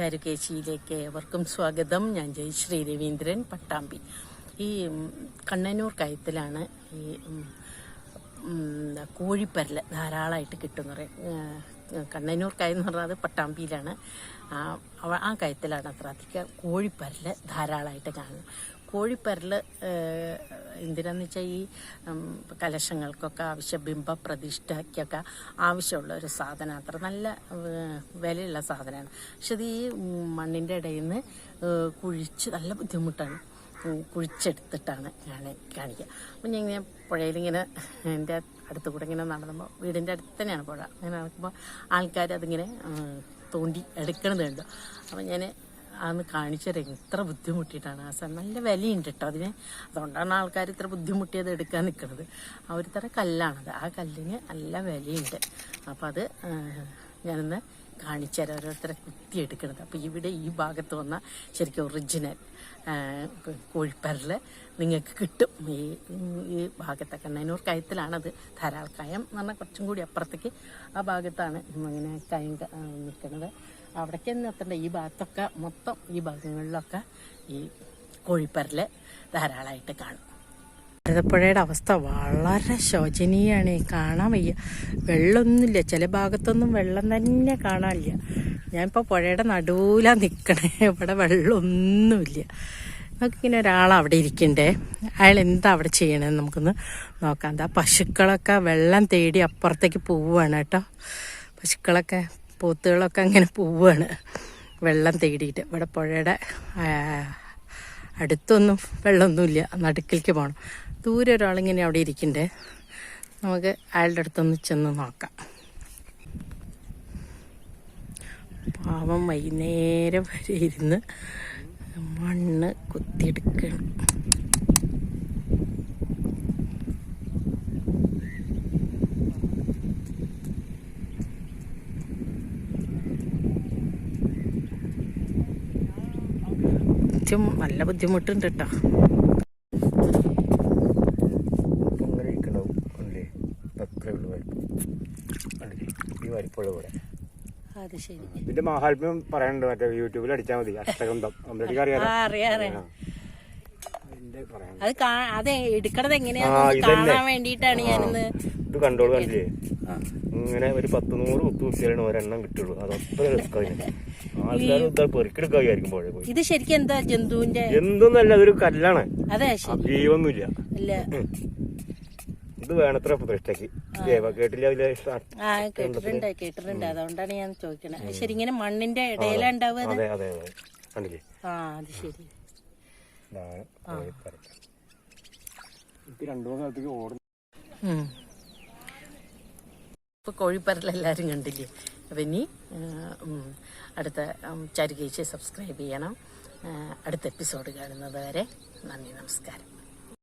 ചാരുകേശിയിലേക്ക് ഏവർക്കും സ്വാഗതം. ഞാൻ ജയശ്രീ രവീന്ദ്രൻ പട്ടാമ്പി. ഈ കണ്ണനൂർ കയത്തിലാണ് ഈ കോഴിപ്പരൽ ധാരാളമായിട്ട് കിട്ടുന്ന പറയും ഏഹ്, കണ്ണനൂർ കായ എന്ന് പറഞ്ഞാൽ അത് പട്ടാമ്പിയിലാണ്. ആ ആ കയത്തിലാണ് അത്ര അധികം കോഴിപ്പരൽ ധാരാളമായിട്ട് കാണുന്നത്. കോഴിപ്പരൽ എന്തിനാന്ന് വെച്ചാൽ ഈ കലശങ്ങൾക്കൊക്കെ ആവശ്യ ബിംബ പ്രതിഷ്ഠയ്ക്കൊക്കെ ആവശ്യമുള്ള ഒരു സാധനം. അത്ര നല്ല വിലയുള്ള സാധനമാണ്. പക്ഷെ ഇത് ഈ മണ്ണിന്റെ ഇടയിൽ നിന്ന് കുഴിച്ച് നല്ല ബുദ്ധിമുട്ടാണ്. കുഴിച്ചെടുത്തിട്ടാണ് ഞാൻ കാണിക്കുക അപ്പം ഞാൻ ഇങ്ങനെ പുഴയിലിങ്ങനെ എന്റെ അടുത്ത് കൂടെ ഇങ്ങനെ നടന്നുമ്പോൾ വീടിന്റെ അടുത്ത് തന്നെയാണ് പുഴ. അങ്ങനെ നടക്കുമ്പോൾ ആൾക്കാർ അതിങ്ങനെ തോണ്ടി എടുക്കണത് കണ്ടു. അപ്പം ഞാൻ അന്ന് കാണിച്ചുതരാം ഇത്ര ബുദ്ധിമുട്ടിയിട്ടാണ്. ആ സാധനം നല്ല വിലയുണ്ട് കേട്ടോ അതിന്. അതുകൊണ്ടാണ് ആൾക്കാർ ഇത്ര ബുദ്ധിമുട്ടിയത് എടുക്കാൻ നിൽക്കുന്നത് ആ ഒരു തരം കല്ലാണത്. ആ കല്ലിന് നല്ല വിലയുണ്ട്. അപ്പം അത് ഞാനൊന്ന് കാണിച്ചുതരാം ഓരോരുത്തരെ കുത്തിയെടുക്കണത്. അപ്പോൾ ഇവിടെ ഈ ഭാഗത്ത് വന്ന ശരിക്കും ഒറിജിനൽ കോഴിപ്പരൽ നിങ്ങൾക്ക് കിട്ടും. ഈ ഈ ഭാഗത്തെ കണ്ണനൂർ കയത്തിലാണത് ധാരാൾക്കായം എന്ന് പറഞ്ഞാൽ കുറച്ചും കൂടി അപ്പുറത്തേക്ക് ആ ഭാഗത്താണ് ഇങ്ങനെ കയം നിൽക്കുന്നത് അവിടേക്ക് തന്നെ എത്തേണ്ട. ഈ ഭാഗത്തൊക്കെ മൊത്തം ഈ ഭാഗങ്ങളിലൊക്കെ ഈ കോഴിപ്പരൽ ധാരാളമായിട്ട് കാണും. ഭാരതപ്പുഴയുടെ അവസ്ഥ വളരെ ശോചനീയമാണ് കാണാൻ വയ്യ. വെള്ളമൊന്നുമില്ല ചില ഭാഗത്തൊന്നും വെള്ളം തന്നെ കാണാനില്ല. ഞാനിപ്പോൾ പുഴയുടെ നടുവിലാ നിൽക്കണേ ഇവിടെ വെള്ളമൊന്നുമില്ല. നമുക്കിങ്ങനെ ഒരാൾ അവിടെ ഇരിക്കണ്ടേ? അയാൾ എന്താ അവിടെ ചെയ്യണമെന്ന് നമുക്കൊന്ന് നോക്കാം. എന്താ പശുക്കളൊക്കെ വെള്ളം തേടി അപ്പുറത്തേക്ക് പോവുകയാണ് കേട്ടോ. പശുക്കളൊക്കെ പോത്തുകളൊക്കെ അങ്ങനെ പോവുകയാണ് വെള്ളം തേടിയിട്ട്. ഇവിടെ പുഴയുടെ അടുത്തൊന്നും വെള്ളമൊന്നുമില്ല. നടുക്കിലേക്ക് പോകണം ദൂരെ ഒരാളിങ്ങനെ അവിടെ ഇരിക്കണ്ടേ? നമുക്ക് അയാളുടെ അടുത്തൊന്ന് ചെന്ന് നോക്കാം. പാവം വൈകുന്നേരം വരെ ഇരുന്ന് മണ്ണ് കുത്തിയെടുക്കണം ബുദ്ധിമു നല്ല ബുദ്ധിമുട്ടുണ്ട് കേട്ടോ പിന്നെ മഹാത്മ്യം അത് ശരി. ഇതിന്റെ പറയാനുണ്ട് മറ്റേ യൂട്യൂബിൽ അടിച്ചാൽ മതി ആ അറിയാം അറിയാം ആ. അതിന്റെ പറയാൻ അത് അത് എടുക്കണത് ഇതന്നെ. കാണാൻ വേണ്ടിയിട്ടാണ് ഞാനിന്ന് ഇത് കണ്ടോളൂ കണ്ടില്ലേ? ഇങ്ങനെ ഒരു പത്ത് നൂറ് കുത്തു കുത്തിയാലാണ് ഒരെണ്ണം കിട്ടുള്ളൂ. അത് അത്ര റിസ്ക് പെറുക്കെടുക്കായിരിക്കും ഇത് ശരിക്കും എന്താ ജന്തുവിന്റെ എന്തൊന്നല്ല അതൊരു കല്ലാണ്. അതെ ജീവൊന്നുമില്ല അല്ല ഇത് വേണത്ര പ്രതിഷ്ഠക്ക് കേട്ടില്ല കേട്ടിട്ടുണ്ട് കേട്ടിട്ടുണ്ട്. അതുകൊണ്ടാണ് ഞാൻ ചോദിക്കണത് ശരി ഇങ്ങനെ മണ്ണിന്റെ ഇടയിലുണ്ടാവുക അത്? അതെ അതെ. കണ്ടില്ലേ? ആ അത് ശരി. ഇപ്പൊ കോഴിപ്പരൽ എല്ലാവരും കണ്ടില്ലേ? അപ്പൊ ഇനി അടുത്ത ചരുകേച്ച് സബ്സ്ക്രൈബ് ചെയ്യണം. അടുത്ത എപ്പിസോഡ് കാണുന്നത് വരെ നന്ദി നമസ്കാരം.